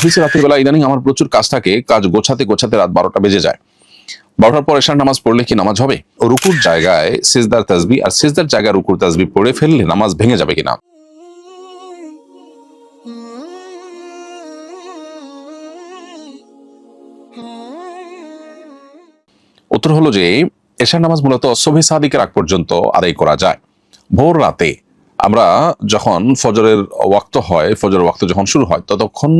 অফিসে রাতের বেলা ইদানিং আমার প্রচুর কাজ থাকে, কাজ গোছাতে গোছাতে রাত বারোটা বেজে যায়। বারোটার পর এশার নামাজ পড়লে কি নামাজ হবে? রুকুর জায়গায় সিজদার তাজবি আর সিজদার জায়গায় রুকুর তাজবি পড়ে ফেললে নামাজ ভেঙে যাবে কিনা? উত্তর হলো যে, এশার নামাজ মূলত সবে সাদিকের আগ পর্যন্ত আদায় করা যায়। ভোর রাতে আমরা যখন ফজরের ওয়াক্ত হয়, ফজরের ওয়াক্ত যখন শুরু হয়, ততক্ষণ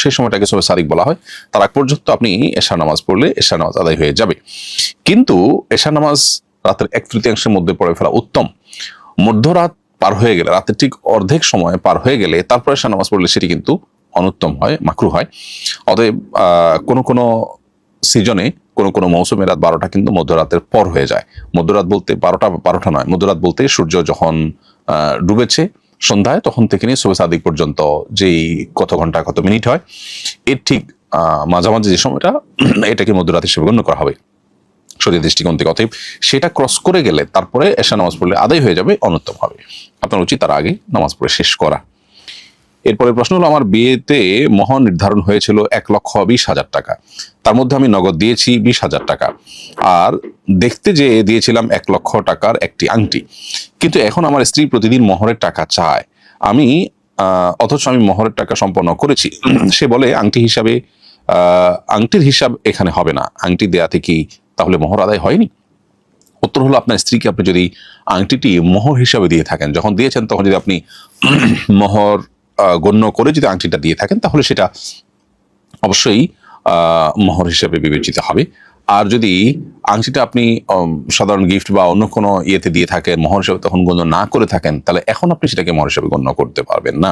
সেই সময়টাকে সবে সাদিক বলা হয়। তার আগ পর্যন্ত আপনি এশার নামাজ পড়লে এশার নামাজ আদায় হয়ে যাবে। কিন্তু এশার নামাজ রাতের এক তৃতীয়াংশের মধ্যে পড়ে ফেলা উত্তম। মধ্যরাত পার হয়ে গেলে, রাতের ঠিক অর্ধেক সময় পার হয়ে গেলে তারপরে এশার নামাজ পড়লে সেটি কিন্তু অনুত্তম হয়, মাকরু হয়। অতএব কোনো কোনো সিজনে, কোনো কোনো মৌসুমে রাত বারোটা কিন্তু মধ্যরাতের পর হয়ে যায়। মধ্যরাত বলতে বারোটা বারোটা নয়। মধ্যরাত বলতে সূর্য যখন ডুবেছে সন্ধ্যায়, তখন থেকে নিয়ে সবে সাদিক পর্যন্ত যেই কত ঘণ্টা, কত মিনিট হয়, এর ঠিক মাঝামাঝি যে সময়টা, এটাকে মধ্যরাত হিসেবে গণ্য করা হবে। শরীর দৃষ্টিকোণ থেকে, অতএব সেটা ক্রস করে গেলে তারপরে এসা নামাজ পড়লে আদায় হয়ে যাবে অনুত্তম হবে। আপনার উচিত তার আগে নামাজ পড়ে শেষ করা। এরপরে প্রশ্ন হলো, আমার বিয়েতে মহর নির্ধারণ হয়েছিল এক লক্ষ বিশ হাজার টাকা। তার মধ্যে আমি নগদ দিয়েছি বিশ হাজার টাকা। আর দেখতে যে দিয়েছিলাম এক লক্ষ টাকার একটি আংটি। কিন্তু এখন আমার স্ত্রী প্রতিদিন মহরের টাকা চায়। আমি অথচ আমি মহরের টাকা সম্পন্ন করেছি। সে বলে, আংটি হিসাবে আংটির হিসাব এখানে হবে না। আংটি দেয়াতে কি তাহলে মোহর আদায় হয়নি? উত্তর হলো, আপনার স্ত্রীকে আপনি যদি আংটিটি মোহর হিসাবে দিয়ে থাকেন, যখন দিয়েছেন, তখন যদি আপনি মোহর গণ্য করে যদি আংটিটা দিয়ে থাকেন, তাহলে সেটা অবশ্যই মোহর হিসেবে বিবেচিত হবে। আর যদি আংটিটা আপনি সাধারণ গিফট বা অন্য কোনো ইয়েতে দিয়ে থাকেন মোহর হিসেবে তখন গণ্য না করে থাকেন, তাহলে এখন আপনি সেটাকে মোহর হিসেবে গণ্য করতে পারবেন না।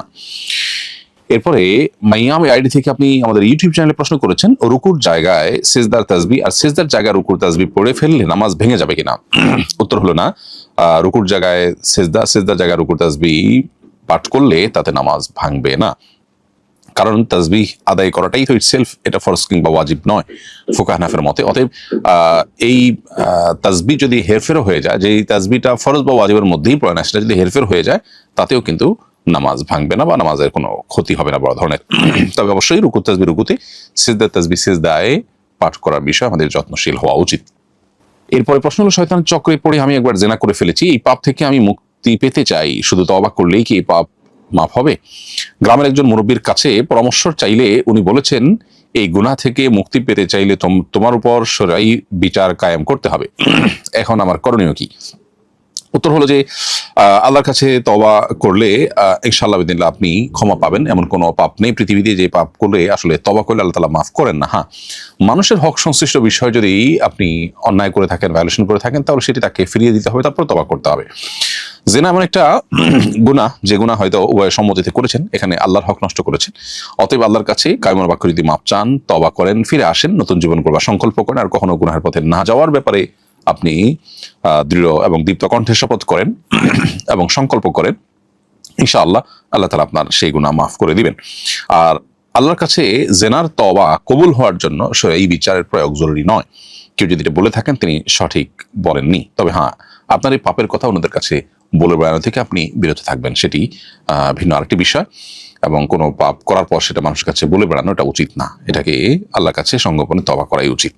এরপরে, মাইয়াম আইডি থেকে আপনি আমাদের ইউটিউব চ্যানেলে প্রশ্ন করেছেন, রুকুর জায়গায় সেজদার তাজবি আর সেজদার জায়গায় রুকুর তাজবি পড়ে ফেললে নামাজ ভেঙে যাবে কিনা? উত্তর হলো না। রুকুর জায়গায় সেজদা, সেজদার জায়গায় রুকুর তাসবি পাঠ করলে তাতে নামাজ ভাঙবে না। কারণ তাসবিহ আদায় করাটাই তো ইটসেলফ এটা ফরজ কিংবা ওয়াজিব নয় ফুকাহনাফের মতে। অতএব এই তাসবি যদি হেরফেরও হয়ে যায়, যে এই তাসবিটা ফরজ বা ওয়াজিবের মধ্যেই পড়ে না, সেটা যদি হেরফের হয়ে যায়, তাতেও কিন্তু নামাজ ভাঙবে না বা নামাজের কোনো ক্ষতি হবে না বড় ধরনের। তবে অবশ্যই রুকু তাসবি রুকুতে সিজদা তাসবি সিজদায় পাঠ করার বিষয়ে আমাদের যত্নশীল হওয়া উচিত। এরপরে প্রশ্ন হলো, শয়তান চক্রে পড়ে আমি একবার জেনা করে ফেলেছি, এই পাপ থেকে আমি মুক্তি পেতে চাই। শুধু তওবা করলেই কি পাপ মাফ হবে? গ্রামের একজন মুরব্বীর কাছে পরামর্শ চাইলে উনি বলেছেন, এই গুণা থেকে মুক্তি পেতে চাইলে তোম- তোমার উপর সরাই বিচার কায়েম করতে হবে। এখন আমার করণীয় কি? উত্তর হলো যে আল্লাহর কাছে তবা করলে আহ, ইনশাআল্লাহ বিদিনলা আপনি ক্ষমা পাবেন এমন কোনো পাপ নেই। পৃথিবীতে যে পাপ করলে আসলে তবা করলে আল্লাহ তালা মাফ করেন না হ্যাঁ। মানুষের হক সংশ্লিষ্ট বিষয় যদি আপনি অন্যায় করে থাকেন ভায়োলেশন করে থাকেন তাহলে সেটি তাকে ফিরিয়ে দিতে হবে তারপর তবা করতে হবে। জেনা এমন একটা গুণা যে গুণা হয়তো উভয় সম্মতিতে করেছেন এখানে আল্লাহর হক নষ্ট করেছেন। অতএব আল্লাহর কাছে কায়মর বাক্য যদি মাপ চান তবা করেন ফিরে আসেন নতুন জীবন করবার সংকল্প করেন আর কখনো গুনাহের পথে না যাওয়ার ব্যাপারে আপনি দৃঢ় এবং দীপ্ত কণ্ঠে শপথ করেন এবং সংকল্প করেন, ইনশাআল্লাহ আল্লাহ তালা আপনার সেই গুণা মাফ করে দিবেন। আর আল্লাহর কাছে জেনার তবা কবুল হওয়ার জন্য এই বিচারের প্রয়োগ জরুরি নয়। কেউ যদি এটা বলে থাকেন, তিনি সঠিক বলেননি। তবে হ্যাঁ আপনার এই পাপের কথা ওনাদের কাছে বলে বেড়ানো থেকে আপনি বিরত থাকবেন। সেটি ভিন্ন আরেকটি বিষয়। এবং কোনো পাপ করার পর সেটা মানুষের কাছে বলে বেড়ানো, এটা উচিত না। এটাকে আল্লাহর কাছে সংগোপনে তবা করাই উচিত।